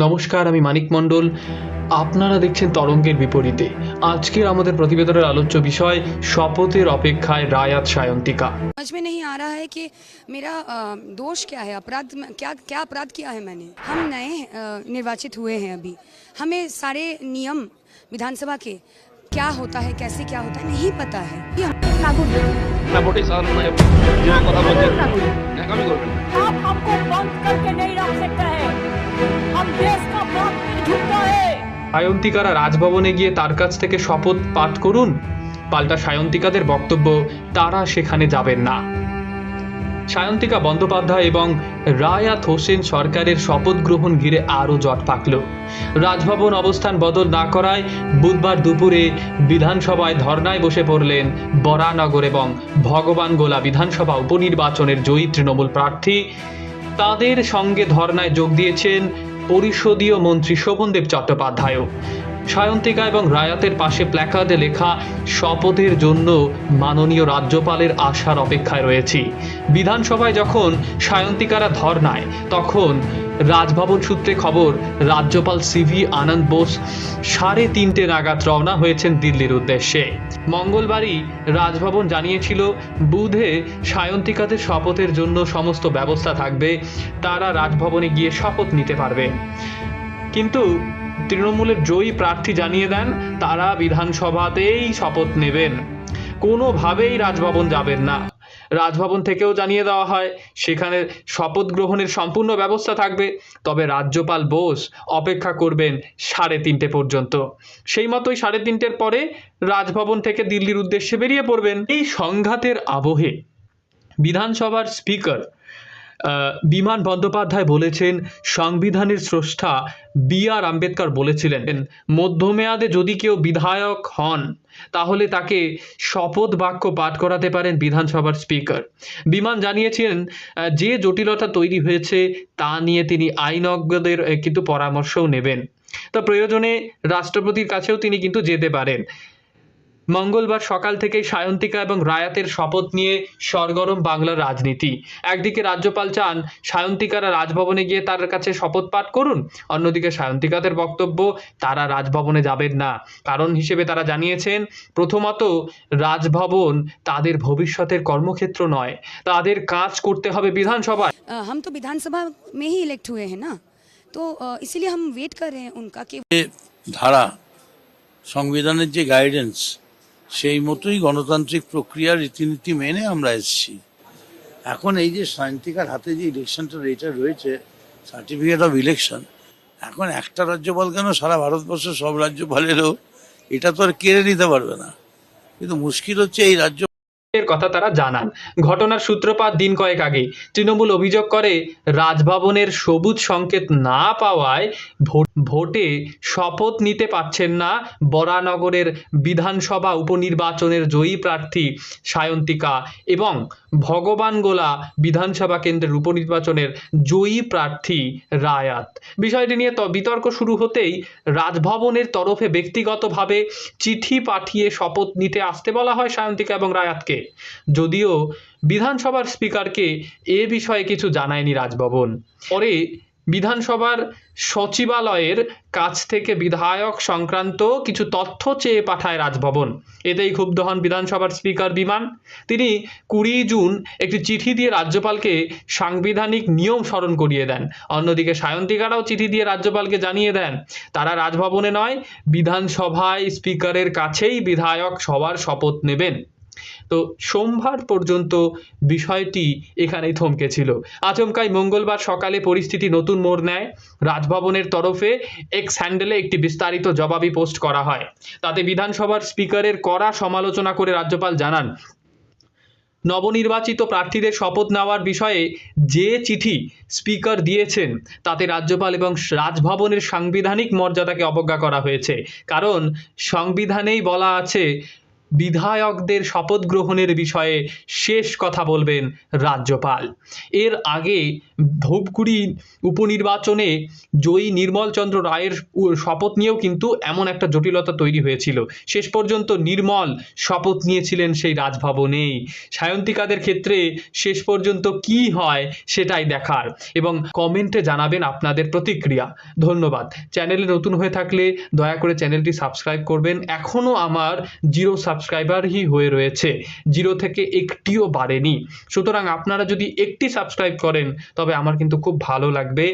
নমস্কার আমি মানিক মণ্ডল আপনারা দেখছেন তরঙ্গের বিপরীতে আজকের আমাদের প্রতিবেদনের আলোচ্য বিষয় শপথের অপেক্ষায় রায়াত সায়ন্তিকা समझ में नहीं आ रहा है कि मेरा अ, दोष क्या है अपराध में- क्या क्या अपराध किया है मैंने हम नए अ, निर्वाचित हुए हैं अभी हमें सारे नियम विधानसभा के क्या होता है कैसे क्या होता है नहीं पता है ये हम- না ভোটে সাধারণ নয় যে কথা বলছেন ন্যাকামি করবেন না। आप हमको बंद करके नहीं रख सकते हैं है সায়ন্তিকারা রাজভবনে গিয়ে তার কাছ থেকে শপথ পাঠ করুন? পাল্টা সায়ন্তিকাদের বক্তব্য, তারা সেখানে যাবেন না। সায়ন্তিকা বন্দ্যোপাধ্যায় এবং রায়াত হোসেন সরকারের শপথ গ্রহণ ঘিরে আরও জট পাকল। রাজভবন অবস্থান বদল না করায় বুধবার দুপুরে বিধানসভায় ধর্নায় বসে পড়লেন বরানগর এবং ভগবান গোলা বিধানসভা উপনির্বাচনের জয়ী তৃণমূল প্রার্থী। তাদের সঙ্গে ধর্নায় যোগ দিয়েছেন পরিষদীয় মন্ত্রী শোভনদেব চট্টোপাধ্যায়ও। সায়ন্তিকা এবং রায়াতের পাশে প্ল্যাকার্ডে লেখা, শপথের জন্য মাননীয় রাজ্যপালের আশার অপেক্ষায় রয়েছি। বিধানসভায় যখন সায়ন্তিকারা ধর্নায়, তখন রাজভবন সূত্রে খবর, রাজ্যপাল সিভি আনন্দ বোস সাড়ে তিনটে নাগাদ রওনা হয়েছেন দিল্লির উদ্দেশ্যে। মঙ্গলবারই রাজভবন জানিয়েছিল, বুধে সায়ন্তিকাদের শপথের জন্য সমস্ত ব্যবস্থা থাকবে, তারা রাজভবনে গিয়ে শপথ নিতে পারবে। কিন্তু তৃণমূলের জয়ী প্রার্থী জানিয়ে দেন, তারা বিধানসভাতেই শপথ নেবেন। কোনোভাবেই রাজভবন যাবেন না। রাজভবন থেকেও জানিয়ে দেওয়া হয়, সেখানে শপথ গ্রহণের সম্পূর্ণ ব্যবস্থা থাকবে। তবে রাজ্যপাল বোস অপেক্ষা করবেন সাড়ে তিনটে পর্যন্ত। সেই মতোই সাড়ে তিনটের পরে রাজভবন থেকে দিল্লির উদ্দেশ্যে বেরিয়ে পড়বেন এই সংঘাতের আবহে। বিধানসভার স্পিকার বিমান বন্দ্যোপাধ্যায় বলেছেন, সংবিধানের স্রষ্টা বি আর আম্বেদকর বলেছিলেন, মধ্যমেয়াদে যদি কেউ বিধায়ক হন, তাহলে তাকে শপথ বাক্য পাঠ করাতে পারেন বিধানসভার স্পিকার। বিমান জানিয়েছেন যে জটিলতা তৈরি হয়েছে, তা নিয়ে তিনি আইনজ্ঞদের কিন্তু পরামর্শও নেবেন। তা প্রয়োজনে রাষ্ট্রপতির কাছেও তিনি কিন্তু যেতে পারেন। মঙ্গলবার সকাল থেকেই সায়ন্তিকা এবং রায়াতের শপথ নিয়ে সরগরম বাংলার রাজনীতি একদিকে রাজ্যপাল চান সায়ন্তিকারা রাজভবনে গিয়ে তার কাছে শপথ পাঠ করুন অন্যদিকে সায়ন্তিকাদের বক্তব্য তারা রাজভবনে যাবেন না কারণ হিসেবে তারা জানিয়েছেন প্রথমত রাজভবন তাদের ভবিষ্যতের কর্মক্ষেত্র নয় তাদের কাজ করতে হবে বিধানসভায় अ, हम तो विधानसभा में ही इलेक्ट हुए हैं ना तो अ, इसीलिए हम वेट कर रहे हैं उनका कि ধারা সংবিধানের যে গাইডেন্স সেই মতোই গণতান্ত্রিক প্রক্রিয়ার রীতিনীতি মেনে আমরা এসেছি। এখন এই যে সায়ন্তিকার হাতে যে ইলেকশনটা এটা রয়েছে সার্টিফিকেট অফ ইলেকশন এখন একটা রাজ্যপাল কেন সারা ভারতবর্ষের সব রাজ্যপালেরও এটা তো আর কেড়ে নিতে পারবে না। কিন্তু মুশকিল হচ্ছে এই রাজ্য এর কথা তারা জানান। ঘটনার সূত্রপাত দিন কয়েক আগে। তৃণমূল অভিযোগ করে, রাজভবনের সবুজ সংকেত না পাওয়ায় ভোট- শপথ নিতে পারছেন না বরানগরের বিধানসভা উপনির্বাচনের জয়ী প্রার্থী সায়ন্তিকা এবং ভগবানগোলা বিধানসভা কেন্দ্রের উপনির্বাচনের জয়ী প্রার্থী রায়াত। বিষয়টি নিয়ে ত- বিতর্ক শুরু হতেই রাজভবনের তরফে ব্যক্তিগতভাবে চিঠি পাঠিয়ে শপথ নিতে আসতে বলা হয় সায়ন্তিকা এবং রায়াতকে। যদিও বিধানসভার স্পিকারকে এ বিষয়ে কিছু জানায়নি রাজভবন। পরে বিধানসভার সচিবালয়ের কাছ থেকে বিধায়ক সংক্রান্ত কিছু তথ্য চেয়ে পাঠায় রাজভবন। এতেই ক্ষুব্ধ হন বিধানসভার স্পিকার বিমান। তিনি কুড়ি জুন একটি চিঠি দিয়ে রাজ্যপালকে সাংবিধানিক নিয়ম স্মরণ করিয়ে দেন। অন্যদিকে সায়ন্তিকারাও চিঠি দিয়ে রাজ্যপালকে জানিয়ে দেন, তারা রাজভবনে নয়, বিধানসভায় স্পিকারের কাছেই বিধায়ক সবার শপথ নেবেন। তো সোমবার পর্যন্ত বিষয়টি এখানেই থমকেছিল। আচমকাই মঙ্গলবার সকালে পরিস্থিতি নতুন মোড় নেয়। রাজভবনের তরফে এক্স হ্যান্ডেলে একটি বিস্তারিত জবাবি পোস্ট করা হয়। তাতে বিধানসভার স্পিকারের কড়া সমালোচনা করে রাজ্যপাল জানান, নবনির্বাচিত প্রার্থীদের শপথ নেওয়ার বিষয়ে যে চিঠি স্পিকার দিয়েছেন, তাতে রাজ্যপাল এবং রাজভবনের সাংবিধানিক মর্যাদাকে অবজ্ঞা করা হয়েছে। কারণ সংবিধানেই বলা আছে বিধায়কদের শপথ গ্রহণের বিষয়ে শেষ কথা বলবেন রাজ্যপাল। এর আগে ধূপগুড়ি উপনির্বাচনে জয়ী নির্মলচন্দ্র রায়ের শপথ নিয়েও কিন্তু এমন একটা জটিলতা তৈরি হয়েছিল। শেষ পর্যন্ত নির্মল শপথ নিয়েছিলেন সেই রাজভবনেই। সায়ন্তিকাদের ক্ষেত্রে শেষ পর্যন্ত কি হয় সেটাই দেখার এবং কমেন্টে জানাবেন আপনাদের প্রতিক্রিয়া। ধন্যবাদ। চ্যানেলে নতুন হয়ে থাকলে দয়া করে চ্যানেলটি সাবস্ক্রাইব করবেন। এখনও আমার জিরো সাবস্ক্রাইবারই হয়ে রয়েছে। জিরো থেকে একটিও বাড়েনি। সুতরাং আপনারা যদি একটি সাবস্ক্রাইব করেন, তবে আমার কিন্তু খুব ভালো লাগবে।